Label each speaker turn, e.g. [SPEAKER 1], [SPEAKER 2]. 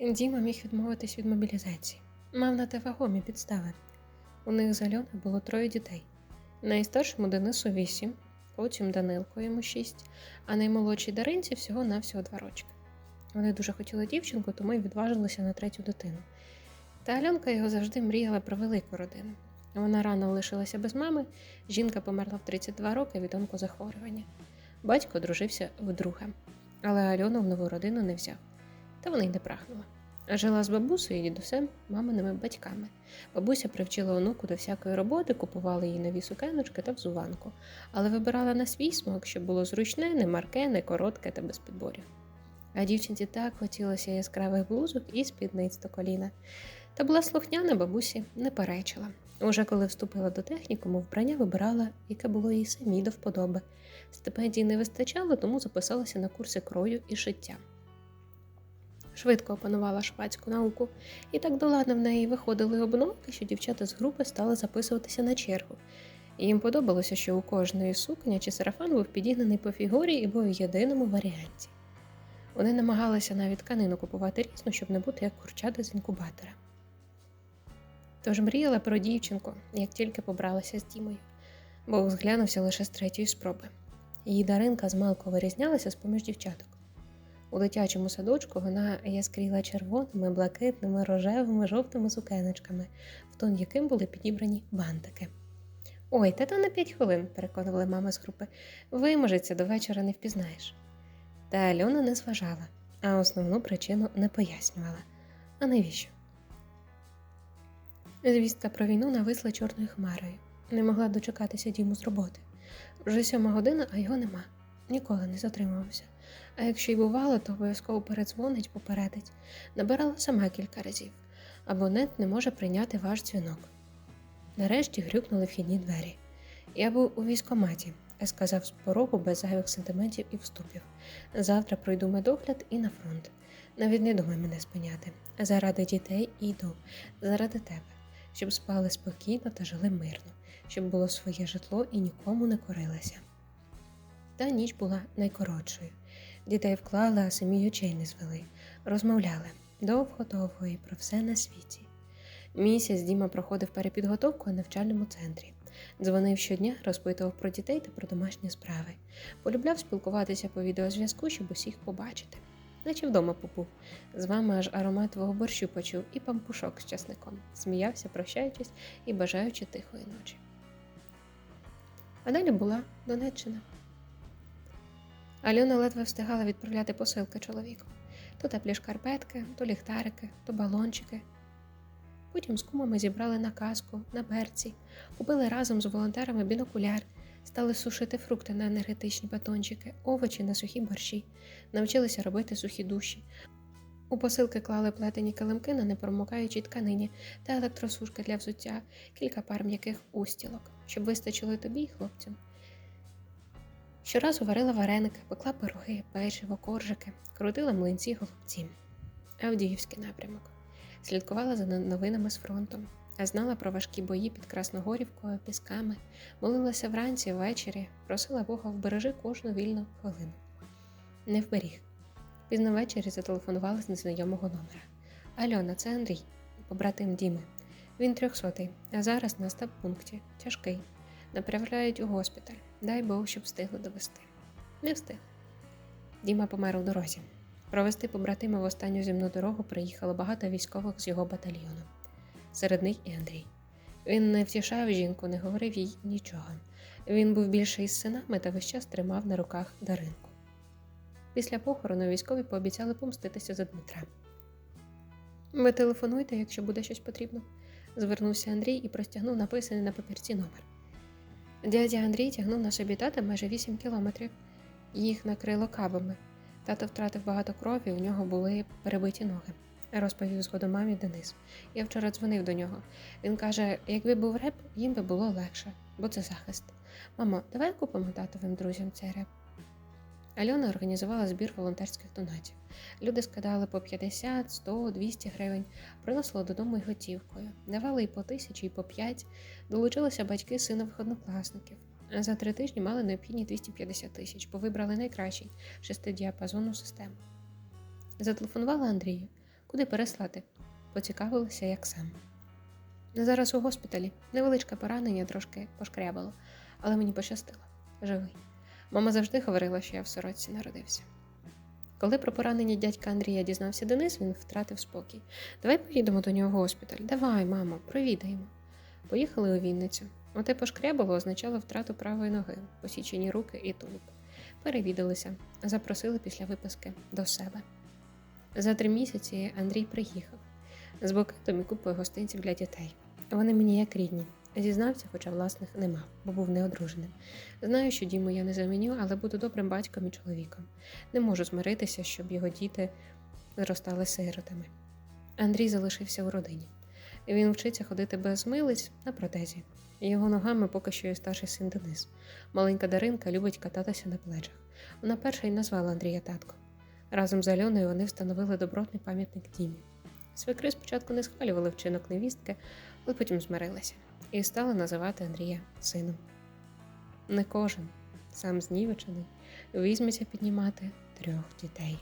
[SPEAKER 1] Діма міг відмовитись від мобілізації. Мав на те вагомі підстави. У них з Альони було троє дітей. Найстаршому Денису вісім, потім Данилко йому шість, а наймолодшій Даринці всього-навсього два рочки. Вони дуже хотіли дівчинку, тому й відважилися на третю дитину. Та Альонка його завжди мріяла про велику родину. Вона рано лишилася без мами, жінка померла в 32 роки від онкозахворювання. Батько одружився вдруге, але Альону в нову родину не взяв. Та вона й не прагнула. Жила з бабусею і дідусем, маминими батьками. Бабуся привчила онуку до всякої роботи, купувала їй нові сукеночки та взуванку, але вибирала на свій смак, щоб було зручне, не марке, не коротке та без підборів. А дівчинці так хотілося яскравих блузок і спідниць до коліна. Та була слухняна бабусі не перечила. Уже коли вступила до технікуму, вбрання вибирала, яке було їй самій до вподоби. Стипендії не вистачало, тому записалася на курси крою і шиття. Швидко опанувала швадську науку, і так доладно в неї виходили обновки, що дівчата з групи стали записуватися на чергу. І їм подобалося, що у кожної сукня чи сарафан був підігнаний по фігурі і був в єдиному варіанті. Вони намагалися навіть тканину купувати різну, щоб не бути як курчата з інкубатора. Тож мріяла про дівчинку, як тільки побралася з Дімою, бо зглянувся лише з третьої спроби. Її даринка змалку вирізнялася з поміж дівчаток. У дитячому садочку вона яскріла червоними, блакитними, рожевими, жовтими сукеночками, в тон яким були підібрані бантики. Ой, та то на п'ять хвилин, переконувала мама з групи. Виможеться до вечора не впізнаєш. Та Альона не зважала, а основну причину не пояснювала. А навіщо? Звістка про війну нависла чорною хмарою. Не могла дочекатися Діму з роботи. Вже сьома година, а його нема. Ніколи не затримувався. А якщо й бувало, то обов'язково передзвонить, попередить. Набирала сама кілька разів. Абонент не може прийняти ваш дзвінок. Нарешті грюкнули вхідні двері. Я був у військоматі, сказав з порогу без зайвих сентиментів і вступів. Завтра пройду медогляд і на фронт. Навіть не думай мене спиняти. Заради дітей йду, заради тебе, щоб спали спокійно та жили мирно, щоб було своє житло і нікому не корилися. Та ніч була найкоротшою. Дітей вклали, а самі очей не звели, розмовляли довго-довго і про все на світі. Місяць Діма проходив перепідготовку у навчальному центрі. Дзвонив щодня, розпитував про дітей та про домашні справи. Полюбляв спілкуватися по відеозв'язку, щоб усіх побачити. Наче вдома побув. З вами аж аромат твого борщу почув і пампушок з часником. Сміявся, прощаючись і бажаючи тихої ночі. А далі була Донеччина. Альона ледве встигала відправляти посилки чоловіку. То теплі шкарпетки, то ліхтарики, то балончики. Потім з кумами зібрали на каску, на берці, купили разом з волонтерами бінокуляр, стали сушити фрукти на енергетичні батончики, овочі на сухі борщі, навчилися робити сухі душі. У посилки клали плетені килимки на непромокаючій тканині та електросушки для взуття, кілька пар м'яких устілок, щоб вистачило тобі й хлопцям. Щоразу варила вареники, пекла пироги, печиво, коржики, крутила млинці голубці. Авдіївський напрямок. Слідкувала за новинами з фронтом, а знала про важкі бої під Красногорівкою, пісками, молилася вранці, ввечері, просила Бога вбережи кожну вільну хвилину. Не вберіг. Пізно ввечері зателефонувала з незнайомого номера. Альона, це Андрій, побратим Діми. Він трьохсотий, а зараз на стаб пункті. Тяжкий. Направляють у госпіталь. Дай Бог, щоб встигли довести. Не встиг. Діма помер у дорозі. Провести побратима в останню земну дорогу приїхало багато військових з його батальйону. Серед них і Андрій. Він не втішав жінку, не говорив їй нічого. Він був більше із синами та весь час тримав на руках Даринку. Після похорону військові пообіцяли помститися за Дмитра. Ви телефонуйте, якщо буде щось потрібно, звернувся Андрій і простягнув написаний на папірці номер. Дядя Андрій тягнув на собі тата майже 8 кілометрів. Їх накрило кабами. Тато втратив багато крові, у нього були перебиті ноги. Розповів згодом мамі Денис. Я вчора дзвонив до нього. Він каже: якби був реп, їм би було легше, бо це захист. Мамо, давай купимо татовим друзям цей реп. Альона організувала збір волонтерських донатів. Люди скидали по 50, 100, 200 гривень, приносили додому й готівкою, давали і по тисячі, і по п'ять. Долучилися батьки синових однокласників. За три тижні мали необхідні 250 тисяч, бо вибрали найкращий шестидіапазонну систему. Зателефонувала Андрію. Куди переслати? Поцікавилася, як сам. Зараз у госпіталі невеличке поранення трошки пошкрябало, але мені пощастило. Живий. Мама завжди говорила, що я в сорочці народився. Коли про поранення дядька Андрія дізнався Денис, він втратив спокій. Давай поїдемо до нього в госпіталь. Давай, мамо, провідаємо. Поїхали у Вінницю. Оте пошкрябало означало втрату правої ноги, посічені руки і тулуб. Перевідалися, запросили після виписки до себе. За три місяці Андрій приїхав з букетом і купою гостинців для дітей. Вони мені як рідні. Зізнався, хоча власних нема, бо був неодруженим. Знаю, що Діму я не заміню, але буду добрим батьком і чоловіком. Не можу змиритися, щоб його діти зростали сиротами. Андрій залишився у родині. Він вчиться ходити без милиць на протезі. Його ногами поки що і старший син Денис. Маленька Даринка любить кататися на плечах. Вона перша й назвала Андрія татко. Разом з Альоною вони встановили добротний пам'ятник Дімі. Свекри спочатку не схвалювали вчинок невістки, але потім змирилися і стали називати Андрія сином. Не кожен, сам знівечений, візьметься піднімати трьох дітей.